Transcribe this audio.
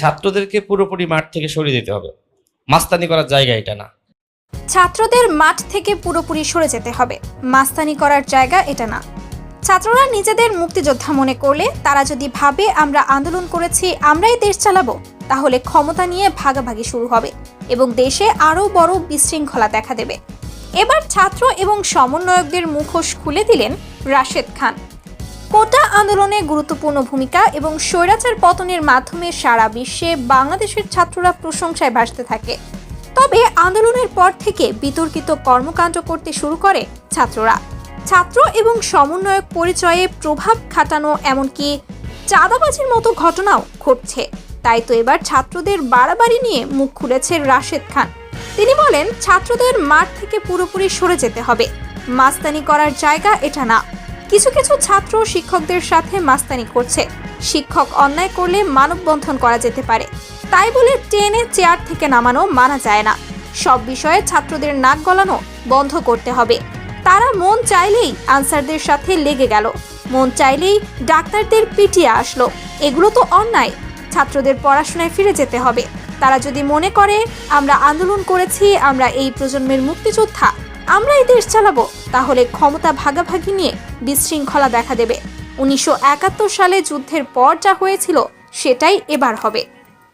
ছাত্রদেরকে পুরোপুরি মাঠ থেকে সরিয়ে দিতে হবে। মাস্তানি করার জায়গা এটা না। ছাত্রদের মাঠ থেকে পুরোপুরি সরে যেতে হবে। মাস্তানি করার জায়গা এটা না। ছাত্ররা নিজেদের মুক্তিযোদ্ধা মনে করলে তারা যদি ভাবে আমরা আন্দোলন করেছি, আমরাই দেশ চালাবো, তাহলে ক্ষমতা নিয়ে ভাগাভাগি শুরু হবে এবং দেশে আরও বড় বিশৃঙ্খলা দেখা দেবে। এবার ছাত্র এবং সমন্বয়কদের মুখোশ খুলে দিলেন রাশেদ খান। কোটা আন্দোলনে গুরুত্বপূর্ণ ভূমিকা এবং স্বৈরাচার পতনের মাধ্যমে সারা বিশ্বে বাংলাদেশের ছাত্ররা প্রশংসায় ভাসতে থাকে। তবে আন্দোলনের পর থেকে বিতর্কিত কর্মকাণ্ড করতে শুরু করে ছাত্ররা। ছাত্র এবং সমন্বয়ক পরিচয়ে প্রভাব খাটানো এমনকি চাঁদাবাজির মতো ঘটনাও ঘটছে। তাই তো এবার ছাত্রদের বাড়াবাড়ি নিয়ে মুখ খুলেছে রাশেদ খান। তিনি বলেন, ছাত্রদের মাঠ থেকে পুরোপুরি সরে যেতে হবে। মাস্তানি করার জায়গা এটা না। কিছু কিছু ছাত্র শিক্ষকদের সাথে মাস্তানি করছে। শিক্ষক অন্যায় করলে মানববন্ধন করা যেতে পারে। তাই বলে টেনে চেয়ার থেকে নামানো মানা যায় না। সব বিষয়ে ছাত্রদের নাক গলানো বন্ধ করতে হবে। তারা মন চাইলেই আনসারদের সাথে লেগে গেল। মন চাইলেই ডাক্তারদের পিটিয়ে আসলো। এগুলো তো অন্যায়। ছাত্রদের পড়াশোনায় ফিরে যেতে হবে। তারা যদি মনে করে, আমরা আন্দোলন করেছি, আমরা এই প্রজন্মের মুক্তিযোদ্ধা। আমরা এই দেশ চালাবো। তাহলে ক্ষমতা ভাগাভাগি নিয়ে বিশৃঙ্খলা দেখা দেবে। উনিশশো একাত্তর সালে যুদ্ধের পর যা হয়েছিল, সেটাই এবার হবে।